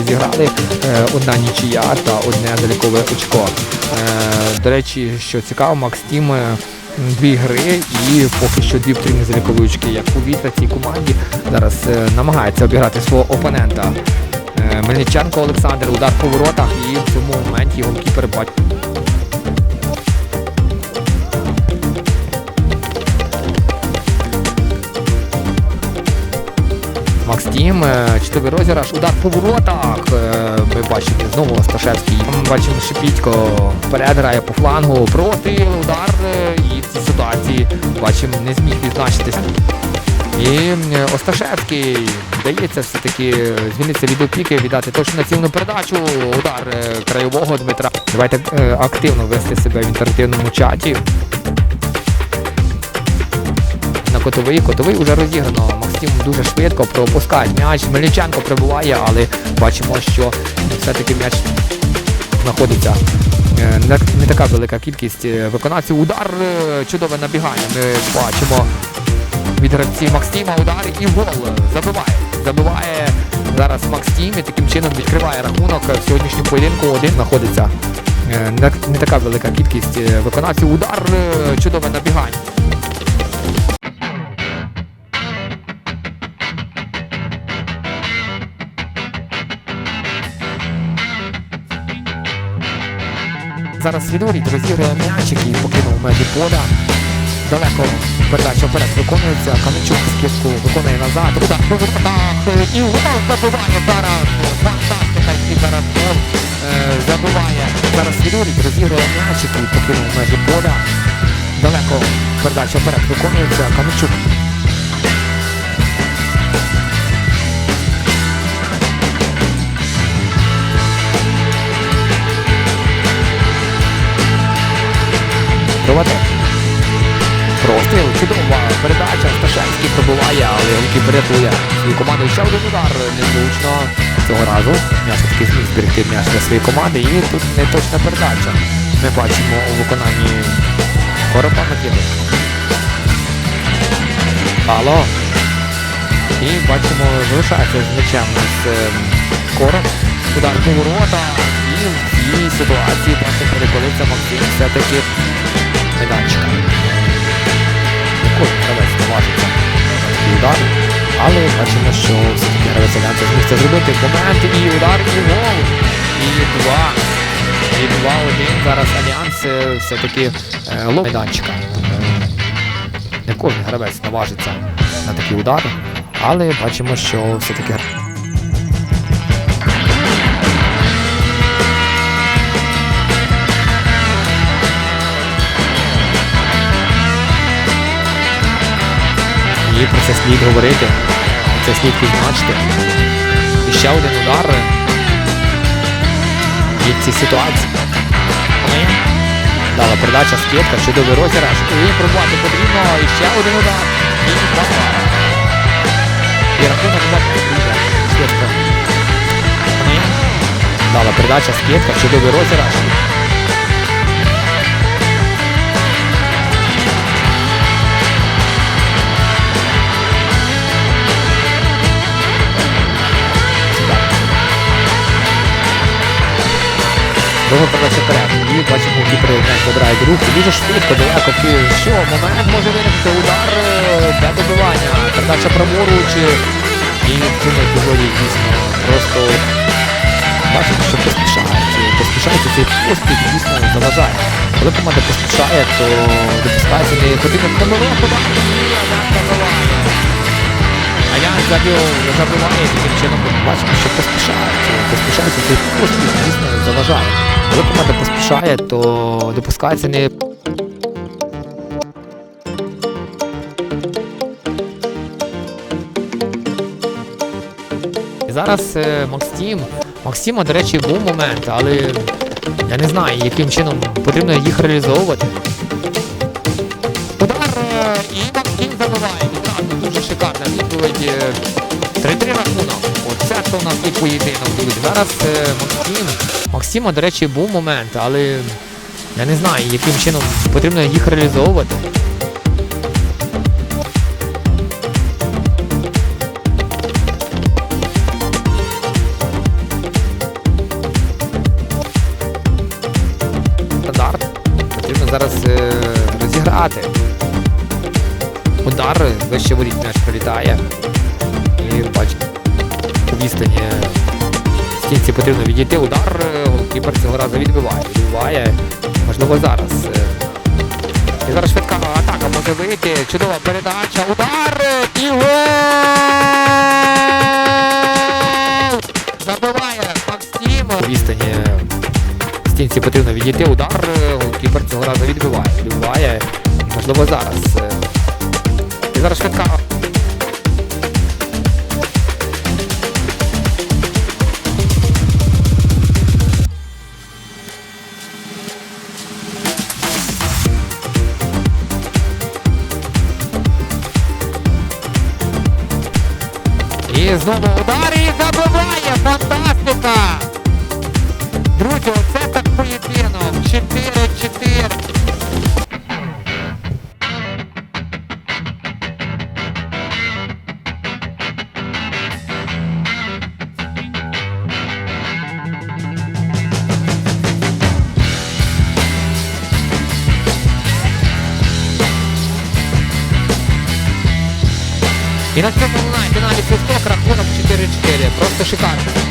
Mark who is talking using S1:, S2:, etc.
S1: матчі зіграли. Е, Одна нічия та одне залікове очко. Е, До речі, що цікаво, Макс Тім е, дві гри і поки що дві потрібні залікові очки. Як повітря цій команді зараз намагається обіграти свого опонента. Мельниченко Олександр, удар по воротах і в цьому моменті голкіпер бачить. Макс Тім, е, чудовий розіграш, удар по воротах. Е, Ми бачимо знову Осташевський. Бачимо Шипітько вперед грає по флангу. Проти удар е, і в цій ситуації бачимо не зміг відзначитись. І Осташевський вдається все-таки звільнитися від опіки, віддати точно націльну передачу. Удар краєвого Дмитра. Давайте активно вести себе в інтерактивному чаті. Котовий, котовий вже розіграно. Максим дуже швидко пропускає м'яч. Мельниченко прибуває, але бачимо, що все-таки м'яч знаходиться. е, Не, така велика кількість е, виконавців. Удар, е, чудове набігання. Ми бачимо від гравців Максима удар і гол. Забиває. Забиває зараз Максим і таким чином відкриває рахунок в сьогоднішньому поєдинку. Один знаходиться. Не, така велика кількість виконавців. Удар, чудове набігання. Зараз Свідорій розігрує м'ячик і покинув межі поля. Далеко передача вперед виконується. Каменчук скидку виконує назад. Удар по. І гол забиває зараз. Фантастика, який зараз гол е, забиває. Зараз Свідорій розігрує м'ячик і покинув межі поля. Далеко передача вперед виконується. Каменчук Пробиває, але голкіпер порятує свою команду. Ще один удар незручно. Цього разу м'яч таки зміг зберегти м'яч для своєї команди. І тут неточна передача. Ми бачимо у виконанні Коропа Микити. Алло. І бачимо, залишається з м'ячем нас ем, Короб. Удар по ворота. І в цій ситуації бачимо, переколився Максим все-таки майданчика. Бачимо, що все-таки зміг це зробити. Момент і удар, і гол. І два. І два-один. Зараз Альянс е, все-таки е, лов майданчика. Не кожен гравець наважиться на такий удар, але бачимо, що все-таки І про це слід говорити, це слід відзначити. І ще один удар від цій ситуації. Дала передача скидка, чудовий розіграш. І пробувати потрібно. І ще один удар. І. І рахунок дуже. Дала передача скидка, чудовий розіграш. Довго передача вперед. І бачимо, кіпер м'яч забирає до. Дуже швидко, далеко. Що, момент може виникнути удар е, для добивання. Передача праворуч. І в цьому епізоді дійсно просто бачимо, що поспішають. І цей поспіх дійсно заважає. Коли команда поспішає, то допускається не потрібно помилок. забиває. Аян забив, забиває таким чином. Бачимо, що поспішають. Поспішають і цей поспіх дійсно заважає. Коли команда поспішає, то допускається не І зараз е, Максим. Максима, до речі, був момент, але я не знаю, яким чином потрібно їх реалізовувати. відповідь 3-3 е, рахунок. Оце то у нас і поєдинок. будуть. Зараз е, Максим. Максима, до речі, був момент, але я не знаю, яким чином потрібно їх реалізовувати. Стандарт. Потрібно зараз е, розіграти. Удар, вище воріт м'яч пролітає. І бачите, відстані стінці потрібно відійти. Удар, е, голкіпер цього разу відбиває. Відбиває, можливо, зараз. е, І зараз швидка атака може вийти. Чудова передача. Удар! І гол! Забиває Максим. Відстані стінці потрібно відійти. Удар. е, Голкіпер цього разу відбиває. Відбиває. Можливо, зараз. Зараз швидка. І знову удар і забиває. Фантастика! Друзі, оце так поєдинок. 4-4. І на цьому лунає фіналі свисток рахунок 4-4. Просто шикарно.